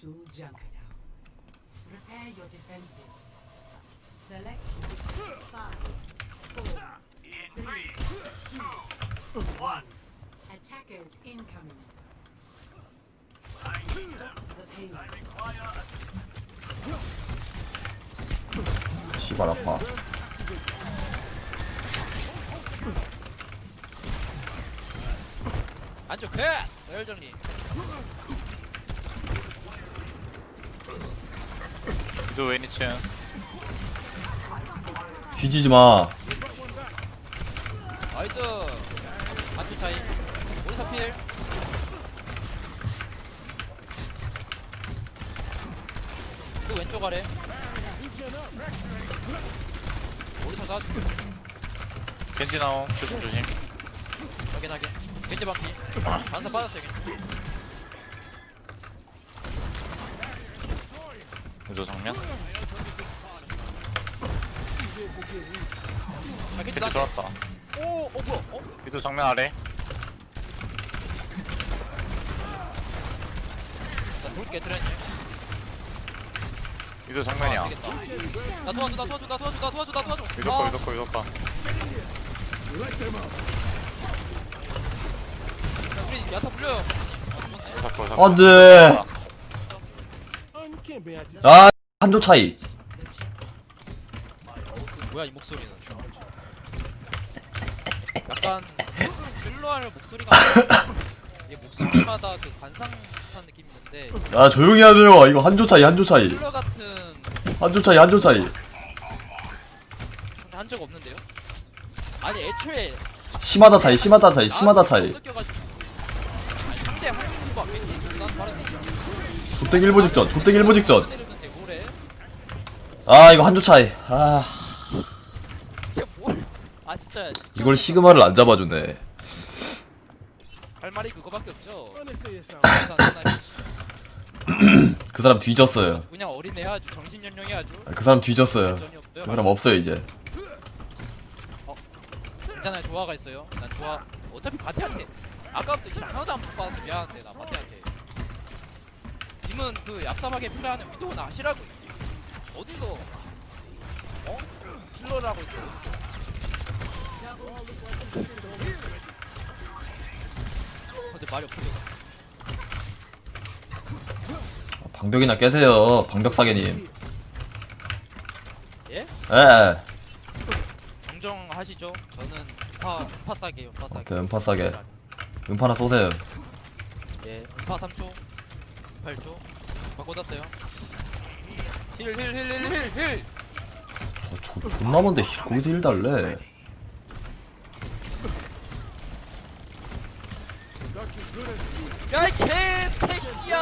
to Junkertown. Prepare your defenses. Select five, four, three, two, one. Attackers incoming. Stop the payload. 씨발 아파 안쪽 컷! 서열 정리. 위도 웨인 2층 뒤지지 마 나이스. 안쪽 차이. 오리사 필. 또 왼쪽 아래. 오리사 사 겐지 나옴 조심 조심 확인하게. 겐지 반피. 반사 빠졌어요, 겐지. 위도 정면 아, 겐지 나. 돌았다 오, 어, 뭐야? 어? 위도 정면 아래 나 돌게. 위도 아, 정면이야 안 되겠다. 나 도와줘, 나 도와줘, 나 도와줘, 나 도와줘, 나 도와줘. 위도 거 위도 거 위도 거 야, 우리 야타 불려요. 안돼 아 한조 차이. 뭐야 이 목소리는? 약간 필로할 목소리가 이게 목소리마다 그 관상 비슷한 느낌이 있는데 야 조용히 하세요. 이거 한조 차이 한조 차이. 필러 같은 한조 차이 한조 차이. 한 적 없는데요? 아니 애초에 심하다 차이 심하다 차이 심하다 차이. 느껴가지고 도땡 일보 직전 도땡 일보 직전? 아 이거 한 조 차이 아 진짜 뭘? 아 진짜 이걸 시그마를 안 잡아주네 할 말이 그거밖에 없죠. 그 사람 뒤졌어요 그냥 어린애 해야죠. 정신 연령 해야죠. 그 사람 뒤졌어요 없어요. 그 사람 없어요 이제 괜찮아요. 조화가 있어요. 난 조화. 어차피 바티한테 아까부터 힐 하나도 안 받아서 미안한데 나 바티한테. 님은 그 얍삽하게 필요하는 위도우 나시라고 어디서 어 킬러라고 있어. 근데 말이 없어. 방벽이나 깨세요 방벽 사계님 예? 에 정정하시죠. 저는 음파 음파 싸게 음파 싸게. 오케이 음파 싸게 음파나 쏘세요 예, 음파 3초, 8초, 음파 꽂았어요. 힐, 힐, 힐, 힐, 힐, 힐. 저, 저 존나 먼데 힐- 거기서 힐 달래 야, 이 개새끼야!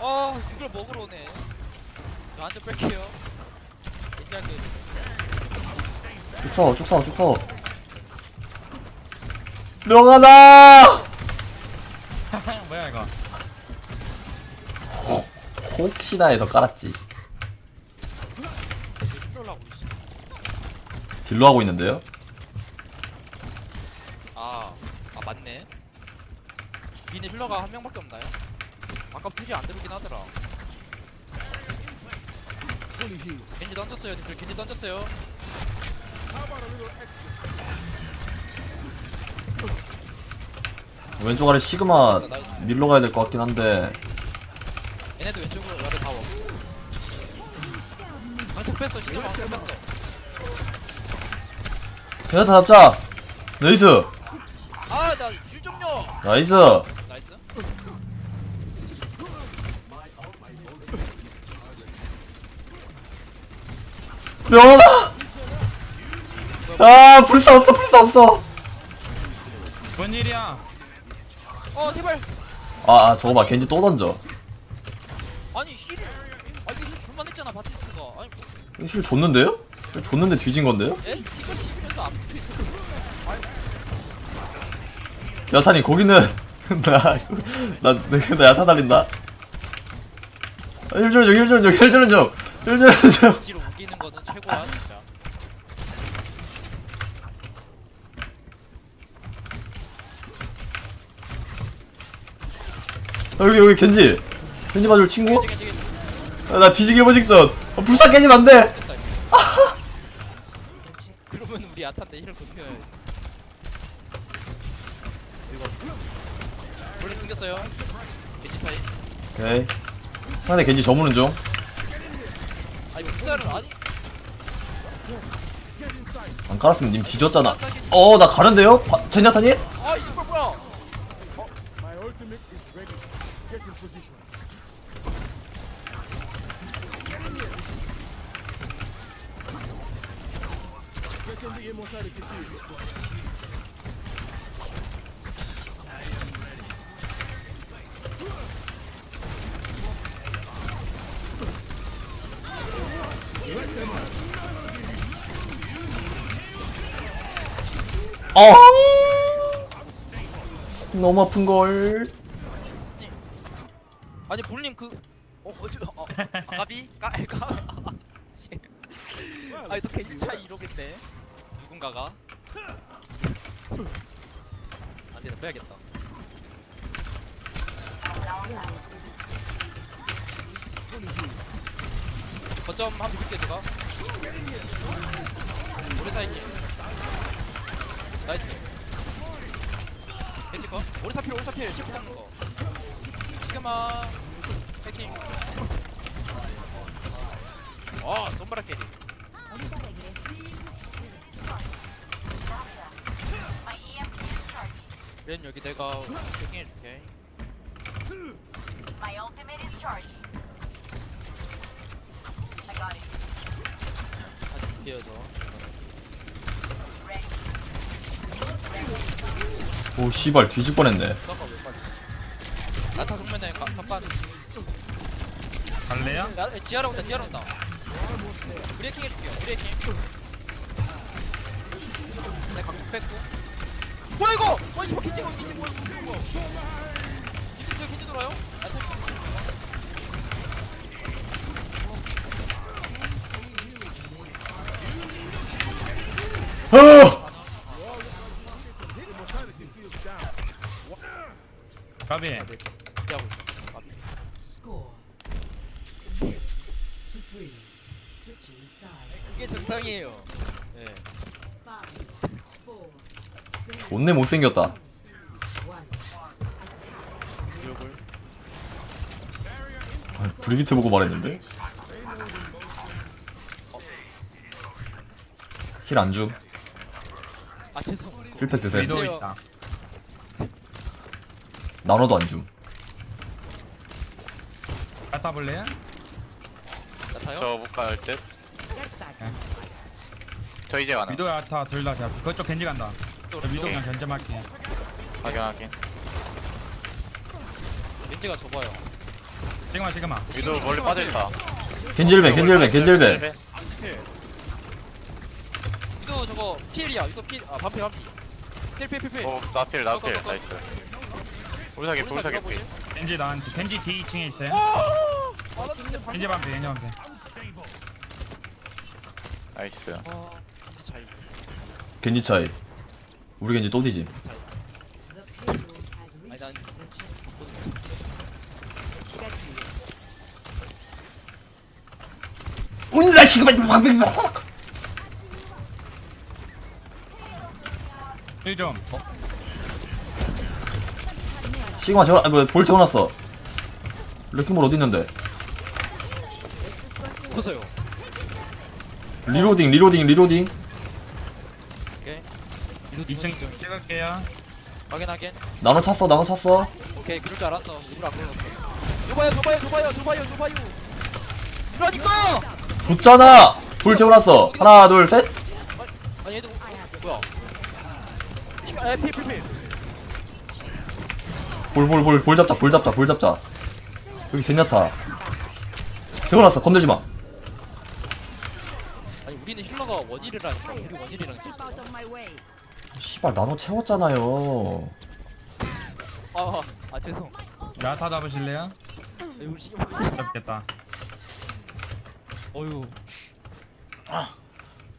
어, 이걸 먹으러 오네. 저 완전 뺄게요. 괜찮은 쭉 서, 쭉 서, 쭉 서. 명하다! 뭐야 이거 혹시나 해서 깔았지. 힐러라고. 딜로 하고 있는데요? 아, 아 맞네. 비니 힐러가 한 명밖에 없나요? 아까 표지 안 들어오긴 하더라. 겐지 던졌어요, 님들 겐지 던졌어요. 왼쪽 아래 시그마 밀러 가야 될 것 같긴 한데. 얘네도 왼쪽으로 열에 다 와. 방쪽 뺐어, 진짜 방쪽 뺐어. 제가 다 잡자! 나이스! 아, 나 실종료. 나이스! 나이스. 명하다! 아, 불사 없어, 불사 없어! 뭔 일이야 어, 제발. 아, 아, 저거 봐, 겐지 또 던져. 아니 힐. 아 이게 힐 줄만 했잖아 바티스가. 아니 뭐, 힐 줬는데요? 힐 줬는데 뒤진 건데요? 에? 이거 씹으면서 안 붙어 있어. 야타니, 거기는. 나, 나, 나, 나 야타 달린다. 아, 힐 주는 중, 힐 주는 중, 힐 주는 중! 힐 주는 중! 지로 우기는 거는 최고야 진짜. 여기, 여기, 겐지! 겐지 봐줄 친구? 아, 나 뒤지기 일보 직전. 아, 불사 깨지면 안돼. 그러면 우리 아탄데 힐을 굽혀야 이거. 원래 튕겼어요. 겐지 차이 오케이. 상대 겐지 저무는 중. 아 이거 흑사를 아니. 안 깔았으면 님 뒤졌잖아. 어 나 가는데요? 바, 젠야타님? 아이 씨발 뭐야 the immortality field. 어 너무 아픈걸 아니 볼님 그 어, 어, 저, 어, 까비? 까, 까, 아니 또 겐지 차이 이러겠네 누군가가? 안돼 나 빼야겠다. 거점 한번 볼게 제가? 오래 사이게 나이스. 거 오래 사필 오래 사필. 씹고 닦는 거. 시그마. 해킹. 와 손바라 캐리 렌 여기 내가 해킹해줄게. My ultimate is charging. I got it. 다시 뛰어서 오 씨발 뒤질 뻔했네. 왜 나타 정면에 가, 잠깐 갈래요? 야 지하로 온다 지하로 온다. 브레이킹 해줄게요 브레이킹. 내 각도 뺐고 뭐야 이거 뭐야 씨발 킨지가 킨지 뭐야 뭐야 킨지 킨지 돌아요? 아, 타- 어! 가비. 존내 못생겼다 아, 브리기트 보고 말했는데 힐 안줌 아 죄송 힐팩 드세요 위도. 나눠도 안줌 갖다 볼래요? 나타요? 저 못갈 듯. 저 이제 가나. 위도 야타 둘다 잡. 그쪽 겐지 간다. 저 위도 그냥 전점할게. 확인하긴. 렌즈가 좁아요 지금아 지금아. 위도 멀리 빠져있다. 겐질배 겐질배 겐질배 이거 저거 필이야 이거 필아 반필 반필 필필필필 어, 나필, 나필. 나이스. 우리 사기, 우리 사기 필. 겐지 나한테 겐지 D 2층에 있어요. 반 겐지 반피 겐지 반피. 나이스. 아 진짜 차이 겐지 차이 우리 겐지 또 has 아니 난. 운라 시그마 1점. 시그마 재워 아니 뭐볼 재워놨어. 레킹볼 어디 있는데? 죽었어요. 리로딩 리로딩 리로딩 2층 찍을게요. 확인 확인. 나눠 찼어 나눠 찼어. 오케이 그럴 줄 알았어. 일부러 안 불렀어 줘봐요 줘봐요 줘봐요 줘봐요 줘봐요. 이러니까 줬잖아! 볼 재워놨어. 하나 둘셋. 아니 얘들 뭐야? 에 필필필 볼볼 볼 볼 잡자 볼 잡자 볼 잡자. 여기 젠야타. 재워놨어. 건들지마. 아니 우리는 힐러가 원일이라니까. 우리 원일이랑 씨발 나눠 채웠잖아요 아아 아, 죄송 야타 잡으실래요? 이거 씨발 잡겠다. 어휴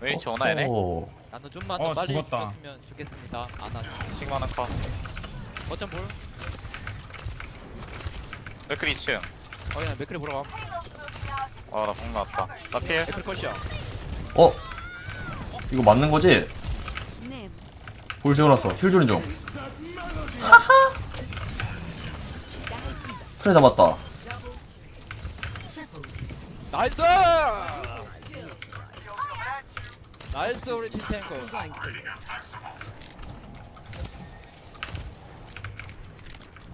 왜 얘네? 어, 나는 좀만 어, 더 빨리 죽었다. 죽었으면 좋겠습니다 아나 시그마 나카. 어쩜 볼 레클 2층. 어 야 맥크리 보러 가 아나공 나왔다 나필 맥크리 컷이야 어? 이거 맞는 거지? 님. 볼 세워놨어. 힐 주는 중. 트레 잡았다. 나이스 나이스 우리 팀 탱커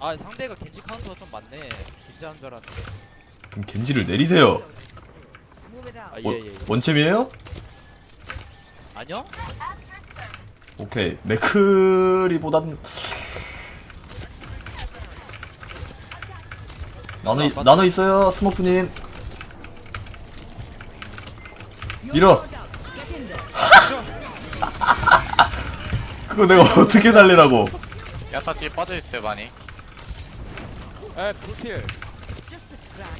아 상대가 겐지 카운터가 좀 많네 겐지 한줄 알았는데 그럼 겐지를 내리세요. Move it out. 아 원, 예예 원챔이에요? 아니요? 오케이. 맥크리보단 나눠 있- 나눠 있어요, 스머프님. 밀어. 그거 내가 어떻게 달리라고? 야타 뒤에 빠져있어요 많이 에 브루필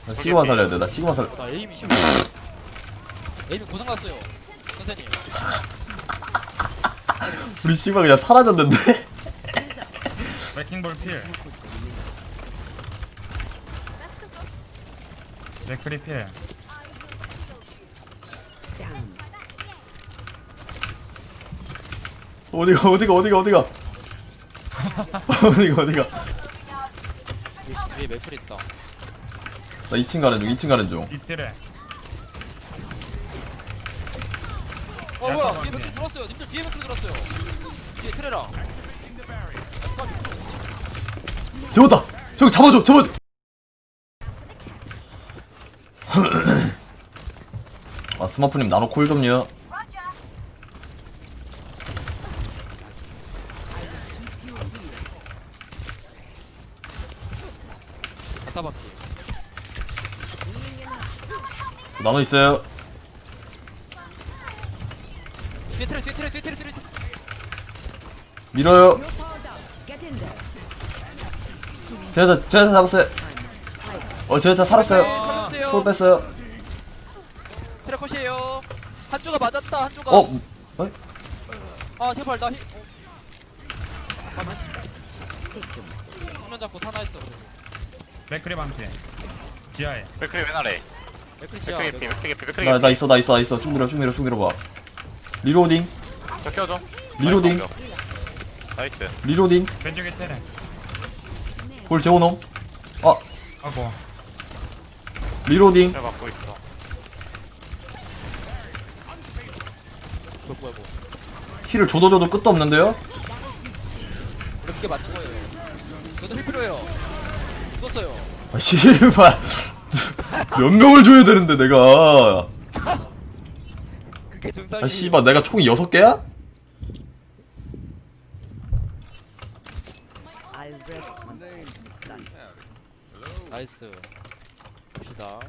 나 시그마 살려야 돼. 나 시그마 살. 나 에임이 심해 에임이 고장 났어요 선생님 우리 시그마 그냥 사라졌는데? 레킹볼 필 맥크리 필 어디가 어디가 어디가 어디가? 어디가 어디가? 뒤에 맥플 있다 나 2층 가는 중. 2층 가는 중. 이틀에 어 야, 뭐야. 뒤에 맥플 들었어요 님들 뒤에 맥플 들었어요 뒤에 트레랑 잡았다. 저기 잡아줘. 잡아. 아 스마프님 나노 콜 좀요. 갖다 받기 나노 있어요. 뒤에 트레 뒤에 트레 뒤에 트레 뒤에 트레 밀어요. 제네타 제네타 잡았어요. 어 제네타 살았어요. 컷이에요 콜 뺐어요. 트레 컷이에요 한조가 맞았다 한조가 어? 어? 아 제발 나 힐. 정면 잡고 사나 했어. 맥크리 방피 지하에 맥크리 왜 나래 맥클 지야. 맥크리 개피 맥크리 맥크리 나, 나 있어 나 있어 나 있어 쭉 밀어 쭉 밀어 쭉 밀어봐. 리로딩 저 켜줘 리로딩. 나이스, 나이스 리로딩 왼쪽에 테레 볼 재워놓음. 아 아고 리로딩 잘 맞고 있어 저 뭐야 뭐. 힐을 줘도 줘도 끝도 없는데요? 이렇게 맞는 거예요. 저도 힐 필요해요. 썼어요. 아 씨발 몇 명을 줘야 되는데 내가 정상이. 아 씨발 내가 총이 여섯 개야? 나이스. 봅시다.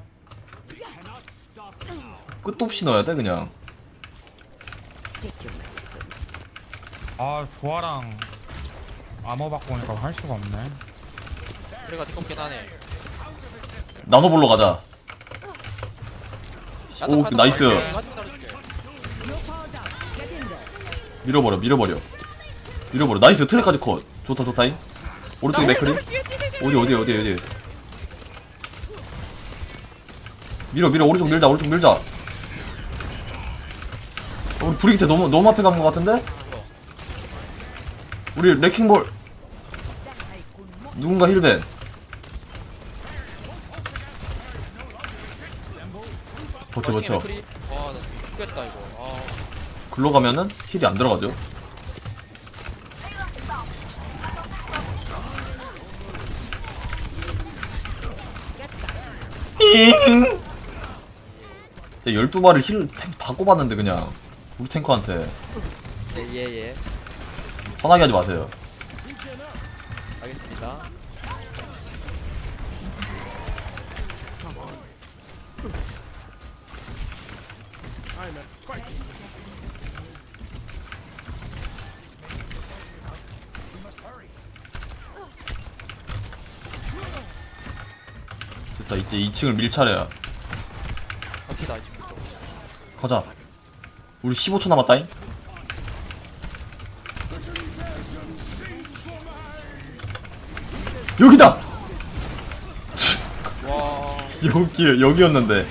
끝도 없이 넣어야 돼 그냥. 아 조화랑 암호 받고 오니까 할 수가 없네 그래가 두껍긴 하네. 나눠볼러 가자 오 나이스 밀어버려 밀어버려. 밀어버려. 나이스 트랙까지 컷. 좋다 좋다잉. 오른쪽에 맥크리. 어디 어디 어디 어디? 밀어 밀어. 오른쪽 밀자 오른쪽 밀자. 어, 우리 브리기테 너무 너무 앞에 간 것 같은데? 우리 레킹볼. 누군가 힐벤 버텨 버텨. 맥클이- 와, 나 죽겠다 이거. 아, 글로 가면은 힐이 안 들어가죠 잉! 12마리 힐다 꼽았는데 그냥 우리 탱커한테 네, 예, 예. 화나게 하지 마세요 알겠습니다. 이제 2층을 밀 차례야. 갑시다 지금부터. 가자. 우리 15초 남았다잉? 여기다! 와. 여기 여기였는데